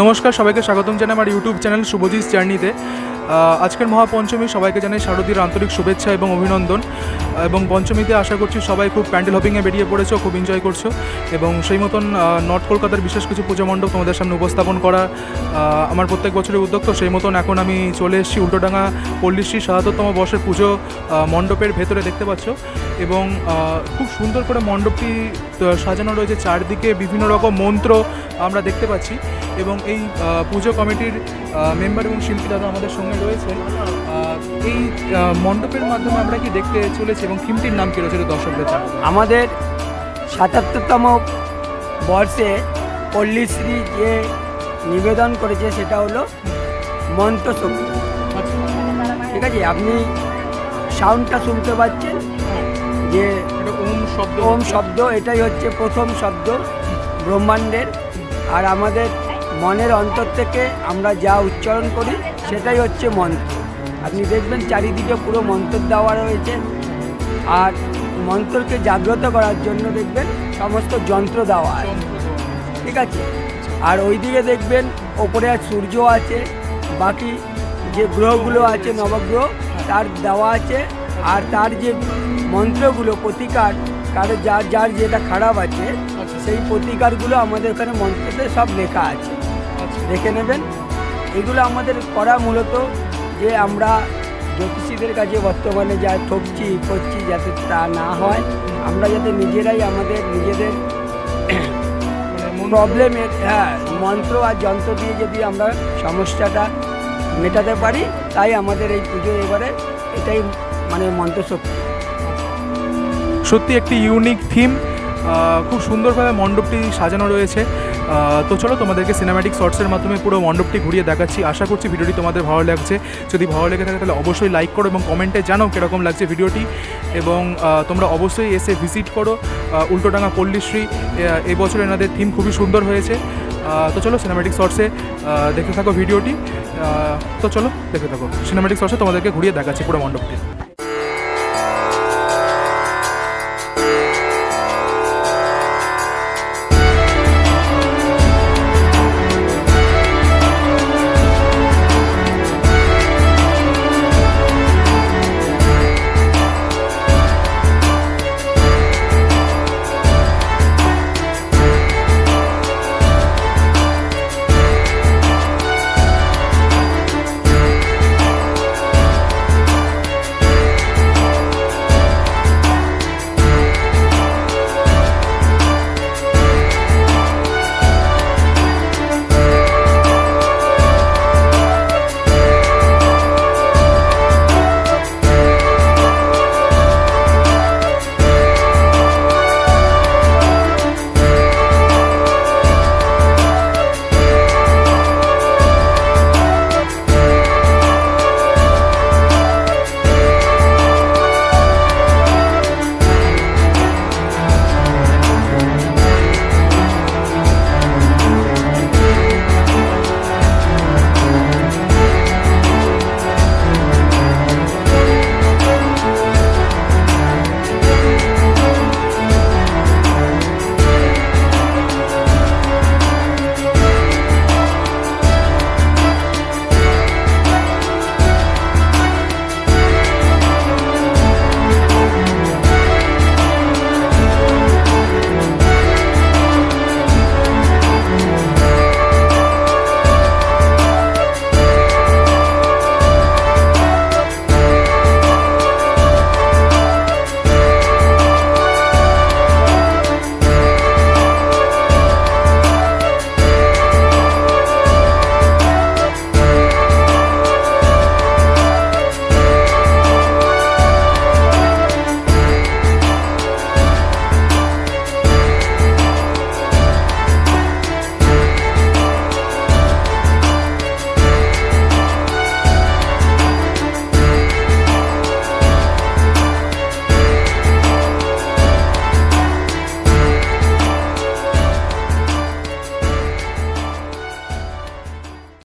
নমস্কার সবাইকে স্বাগতম জানাই আমার ইউটিউব চ্যানেল শুভজিৎ জার্নিতে। আজকের মহাপঞ্চমী, সবাইকে জানাই শারদীর আন্তরিক শুভেচ্ছা এবং অভিনন্দন। এবং পঞ্চমীতে আশা করছি সবাই খুব প্যান্ডেল হপিংয়ে বেরিয়ে পড়েছো, খুব এনজয় করছ। এবং সেই মতন নর্থ কলকাতার বিশেষ কিছু পুজো মণ্ডপ তোমাদের সামনে উপস্থাপন করা আমার প্রত্যেক বছরের উদ্যোগ। তো সেই মতন এখন আমি চলে এসেছি উল্টোডাঙ্গা পল্লিশ্রী সাতাত্তরতম বর্ষের পুজো মণ্ডপের ভেতরে দেখতে পাচ্ছ। এবং খুব সুন্দর করে মণ্ডপটি সাজানো রয়েছে। চারদিকে বিভিন্ন রকম মন্ত্র আমরা দেখতে পাচ্ছি। এবং এই পুজো কমিটির মেম্বার এবং শিল্পী দাদা আমাদের সঙ্গে রয়েছেন এই মণ্ডপের মাধ্যমে আমরা কি দেখতে চলেছি এবং থিমটির নাম কী রয়েছে দর্শকদের আমাদের সাতাত্তরতম বর্ষে পল্লীশ্রী যে নিবেদন করেছে সেটা হলো মন্ত্রশক্তি ঠিক আছে আপনি সাউন্ডটা শুনতে পাচ্ছেন যে ওম শব্দ। ওম শব্দ এটাই হচ্ছে প্রথম শব্দ ব্রহ্মাণ্ডের। আর আমাদের মনের অন্তর থেকে আমরা যা উচ্চারণ করি, সেটাই হচ্ছে মন্ত্র। আপনি দেখবেন চারিদিকে পুরো মন্ত্র দেওয়া রয়েছে। আর মন্ত্রকে জাগ্রত করার জন্য দেখবেন সমস্ত যন্ত্র দেওয়া আছে। ঠিক আছে? আর ওইদিকে দেখবেন ওপরে আর সূর্য আছে। বাকি যে গ্রহগুলো আছে, নবগ্রহ, তার দেওয়া আছে। আর তার যে মন্ত্রগুলো, প্রতিকার কারও যার যার যেটা খারাপ আছে সেই প্রতিকারগুলো আমাদের ওখানে মন্ত্রতে সব লেখা আছে। দেখে নেবেন। এগুলো আমাদের করা মূলত যে আমরা জ্যোতিষীদের কাছে বর্তমানে যা ঠকছি করছি যাতে তা না হয়। আমরা যাতে নিজেরাই আমাদের নিজেদের প্রবলেমের হ্যাঁ মন্ত্র আর যন্ত্র দিয়ে যদি আমরা সমস্যাটা মেটাতে পারি তাই আমাদের এই পুজো এবারে এটাই মানে মন্ত্রশক্তি। সত্যি একটি ইউনিক থিম খুব সুন্দরভাবে মণ্ডপটি সাজানো রয়েছে। তো চলো তোমাদেরকে সিনেম্যাটিক শর্টসের মাধ্যমে পুরো মণ্ডপটি ঘুরিয়ে দেখাচ্ছি। আশা করছি ভিডিওটি তোমাদের ভালো লাগছে। যদি ভালো লেগে থাকে তাহলে অবশ্যই লাইক করো এবং কমেন্টে জানাও কীরকম লাগছে ভিডিওটি। এবং তোমরা অবশ্যই এসে ভিজিট করো উল্টোডাঙ্গা পল্লীশ্রী এ- এই বছর এনাদের থিম খুবই সুন্দর হয়েছে। তো চলো সিনেম্যাটিক শর্টসে দেখে থাকো ভিডিওটি। তো চলো দেখে থাকো। সিনেম্যাটিক শর্টসে তোমাদেরকে ঘুরিয়ে দেখাচ্ছি পুরো মণ্ডপটি।